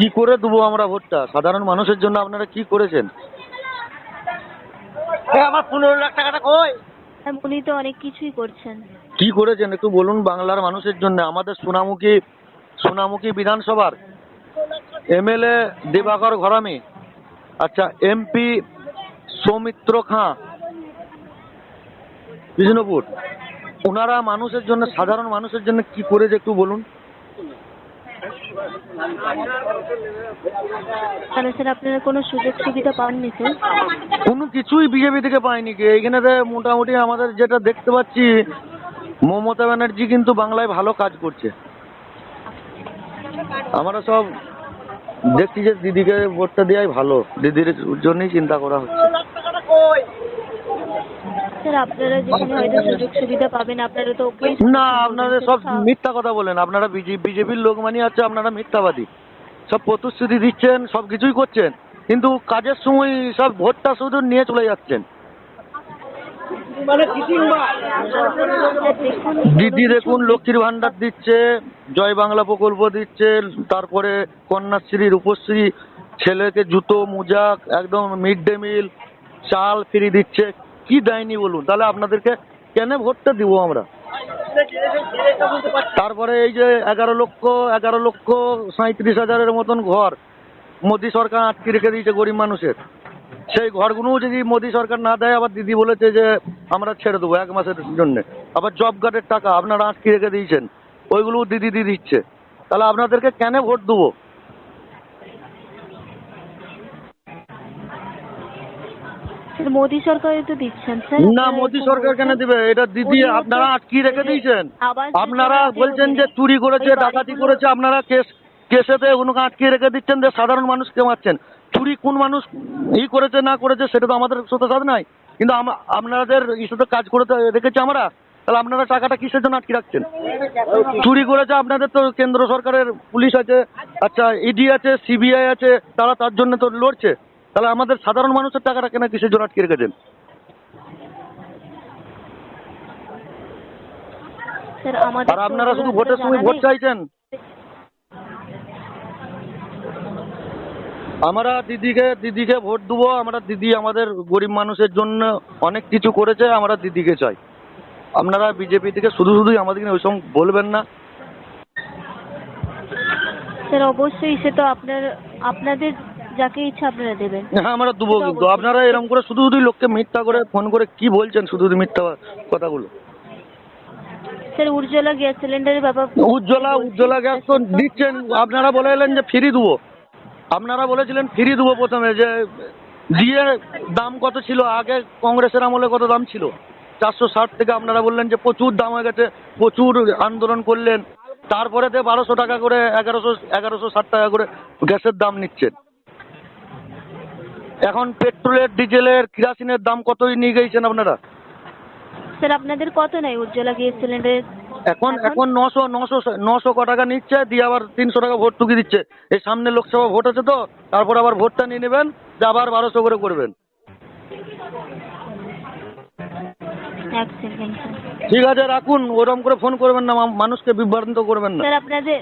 কি করে দেবো আমরা ভোটটা? সাধারণ মানুষের জন্য আপনারা কি করেছেন? আমার পনেরো লাখ টাকাটা কই? হ্যাঁ, উনি তো অনেক কিছুই করছেন। কি করেছেন? একটু বলুন বাংলার মানুষের জন্য আমাদের সোনামুখী সোনামুখী বিধানসভার এমএলএ দিবাকর ঘরামি আচ্ছা এমপি সৌমিত্র খাঁ বিষ্ণুপুর ওনারা মানুষের জন্য সাধারণ মানুষের জন্য কি করেছে একটু বলুন? কেন স্যার, আপনারা কোনো সুযোগ সুবিধা পাননি, স্যার? কোনো কিছুই বিজেপি থেকে পাইনি কি। এইখানে মোটামুটি আমাদের যেটা দেখতে পাচ্ছি, মমতা ব্যানার্জি কিন্তু বাংলায় ভালো কাজ করছে। আমরা সব দেখছি যে দিদিকে ভোটটা দেওয়াই ভালো। দিদির জন্যই চিন্তা করা হচ্ছে। স্যার আপনারা যেখানে হয়তো সুযোগ সুবিধা পাবেন আপনারা তো না আপনাদের সব মিথ্যা কথা বলেন। আপনারা বিজেপির লোক মানে আছে আপনারা মিথ্যাবাদী। সব প্রতিশ্রুতি দিচ্ছেন সব কিছুই করছেন। কিন্তু কাজের সময় সব ভোটটা শুধু নিয়ে চলে যাচ্ছেন। মানে দিদি দেখুন লক্ষ্মীর ভান্ডার দিচ্ছে জয় বাংলা প্রকল্প দিচ্ছে তারপরে কন্যাশ্রী রূপশ্রী ছেলেকে জুতো মোজা একদম মিড ডে মিল চাল ফ্রি দিচ্ছে। কি দেয়নি বলুন? তাহলে আপনাদেরকে কেন ভোটটা দিব আমরা? তারপরে এই যে এগারো লক্ষ এগারো লক্ষ সাঁত্রিশ হাজারের মতন ঘর মোদি সরকার আটকে রেখে দিয়েছে গরিব মানুষের। সেই ঘরগুলোও যদি মোদি সরকার না দেয়, আবার দিদি বলেছে যে আমরা ছেড়ে দেবো এক মাসের জন্য। আবার জব কার্ডের টাকা আপনারা আটকে রেখে দিয়েছেন, ওইগুলোও দিদি দিয়ে দিচ্ছে। তাহলে আপনাদেরকে কেন ভোট দেবো? মোদি সরকারই তো দিচ্ছেন স্যার। না মোদি সরকার কেন দিবে? এটা দিদি আপনারা আটকে রেখে দিয়েছেন। আপনারা বলছেন যে চুরি করেছে ডাকাতি করেছে আপনারা কেস কেসেতে আটকে রেখে দিচ্ছেন যে সাধারণ মানুষকে মারছেন। চুরি কোন মানুষ ই করেছে না করেছে সেটা তো আমাদের সাথে নাই কিন্তু আপনাদের ইস্যুতে কাজ করে রেখেছি আমরা। তাহলে আপনারা টাকাটা কিসের জন্য আটকে রাখছেন? চুরি করেছে আপনাদের তো কেন্দ্র সরকারের পুলিশ আছে আচ্ছা ইডি আছে সিবিআই আছে তারা তার জন্য তো লড়ছে। তাহলে আমাদের সাধারণ মানুষের টাকাটা কেন কিসের জন্য আটকে রেখেছেন? আর আপনারা শুধু ভোটের সময় ভোট চাইছেন? আমরা দিদিকে দিদিকে ভোট দেবো আমরা দিদি আমাদের গরিব মানুষের জন্য অনেক কিছু করেছে আমরা দিদিকে চাই। আপনারা বিজেপি থেকে শুধু শুধুই আমাদেরকে ওইসব বলবেন না। স্যার অবশ্যই সে তো আপনার আপনাদের যাকে ইচ্ছা আপনারা দেবেন। হ্যাঁ আমরা দেবো কিন্তু। আপনারা এরকম করে শুধু শুধুই লোককে মিথ্যা করে ফোন করে কি বলছেন শুধু শুধু মিথ্যা কথাগুলো? স্যার উজ্জ্বলা গ্যাস সিলিন্ডারের ব্যাপার উজ্জ্বলা উজ্জ্বলা গ্যাস তো দিচ্ছেন। আপনারা বলে এলেন যে ফ্রি দেবো। আপনারা বলেছিলেন ফ্রি দেবো প্রথমে যে দিয়ে দাম কত ছিল? আগে কংগ্রেসের আমলে কত দাম ছিল? চারশো ষাট থেকে আপনারা বললেন যে প্রচুর দাম হয়ে গেছে প্রচুর আন্দোলন করলেন। তারপরে তো বারোশো টাকা করে এগারোশো এগারোশো ষাট টাকা করে গ্যাসের দাম নিচ্ছেন। এখন পেট্রোলের ডিজেলের কিরাসিনের দাম কতই নিয়ে গেছেন আপনারা? স্যার আপনাদের কত নাই উজ্জ্বলা গ্যাস সিলিন্ডারের? এখন এখন? নশো নশো নশো ক টাকা নিচ্ছে দিয়ে আবার তিনশো টাকা ভোট টুকি দিচ্ছে। এই সামনে লোকসভা ভোট আছে তো তারপর আবার ভোটটা নিয়ে নেবেন দিয়ে আবার বারোশো করে করবেন। এক সেকেন্ড ঠিক আছে রাখুন ওরকম করে ফোন করবেন না মানুষকে বিভ্রান্ত করবেন না। স্যার আপনাদের